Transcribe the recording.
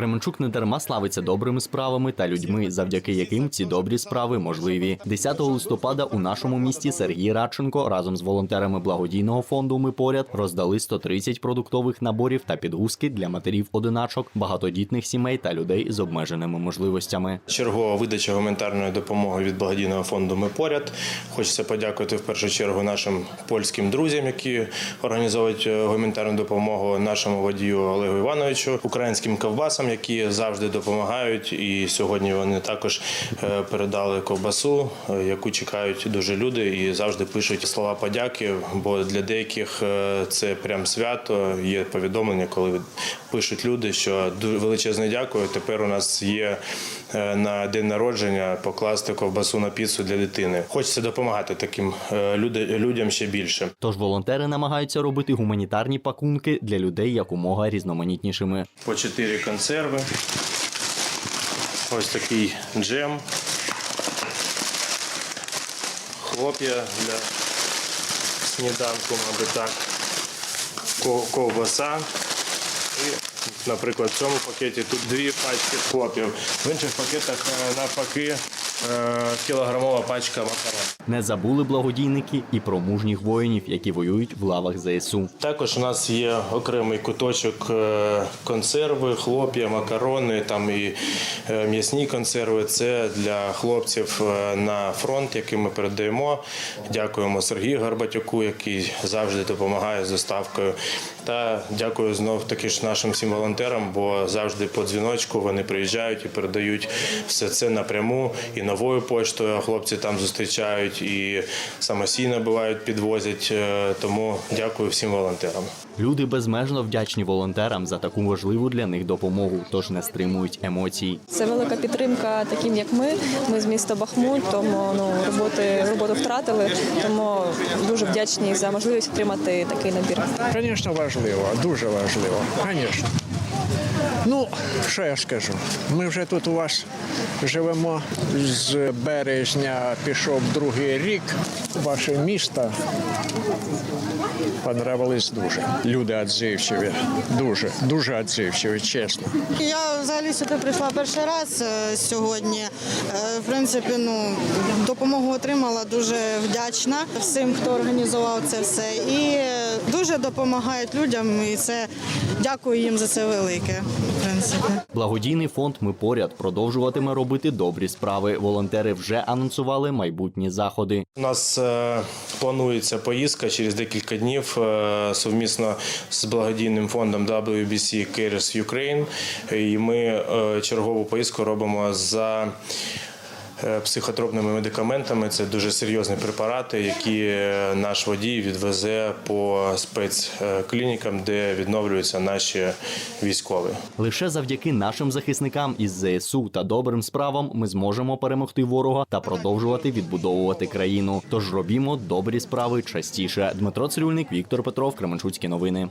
Кременчук не дарма славиться добрими справами та людьми, завдяки яким ці добрі справи можливі. 10 листопада у нашому місті Сергій Радченко разом з волонтерами благодійного фонду Ми поряд роздали 130 продуктових наборів та підгузки для матерів одиначок, багатодітних сімей та людей з обмеженими можливостями. Чергова видача гуманітарної допомоги від благодійного фонду Ми поряд. Хочеться подякувати в першу чергу нашим польським друзям, які організовують е, гуманітарну допомогу нашому водію Олегу Івановичу, українським ковбасам, які завжди допомагають. І сьогодні вони також е, передали ковбасу, е, яку чекають дуже люди, і завжди пишуть слова подяки. Бо для деяких е, це прям свято. Є повідомлення, коли пишуть люди, що величезне дякую. Тепер у нас є на день народження покласти ковбасу на піцу для дитини. Хочеться допомагати таким людям ще більше. Тож волонтери намагаються робити гуманітарні пакунки для людей якомога різноманітнішими. По 4 консерви. Ось такий джем. Хлоп'я для сніданку, мабуть, так. Ковбаса. І, наприклад, в цьому пакеті тут дві пачки хлоп'ів. В інших пакетах е, навпаки кілограмова пачка макарон. Не забули благодійники і про мужніх воїнів, які воюють в лавах ЗСУ. Також у нас є окремий куточок е, консерви, хлоп'я, макарони, там і е, м'ясні консерви. Це для хлопців е, на фронт, який ми передаємо. Дякуємо Сергію Гарбатюку, який завжди допомагає з доставкою. Та дякую знов таки ж нашим всім волонтерам, бо завжди по дзвіночку вони приїжджають і передають все це напряму і новою поштою. Хлопці там зустрічають і самостійно бувають, підвозять. Е, Тому дякую всім волонтерам. Люди безмежно вдячні волонтерам за таку важливу для них допомогу, тож не стримують емоцій. Це велика підтримка таким, як ми. Ми з міста Бахмут, тому ну роботи роботу втратили. Тому дуже вдячні за можливість отримати такий набір. Звісно, важливо, дуже важливо. Звісно. Ну, що я скажу? Ми вже тут у вас живемо з березня, пішов другий рік. Ваше місто понравились дуже. Люди відзивчиві, дуже, дуже відзивчиві, чесно. Я взагалі сюди прийшла перший раз е, сьогодні. Е, В принципі, ну допомогу отримала дуже вдячна всім, хто організував це все. І е, дуже допомагають людям. І це дякую їм за це велике. В принципі. Благодійний фонд Ми поряд продовжуватиме робити добрі справи. Волонтери вже анонсували майбутні заходи. У нас е, планується поїздка через декілька днів е, совмісно з благодійним фондом WBC Cares Ukraine. І ми е, чергову поїздку робимо за. Е, Психотропними медикаментами це дуже серйозні препарати, які е, наш водій відвезе по спецклінікам, де відновлюються наші військові. Лише завдяки нашим захисникам із ЗСУ та добрим справам ми зможемо перемогти ворога та продовжувати відбудовувати країну. Тож робімо добрі справи частіше. Дмитро Цирюльник, Віктор Петров, Кременчуцькі новини.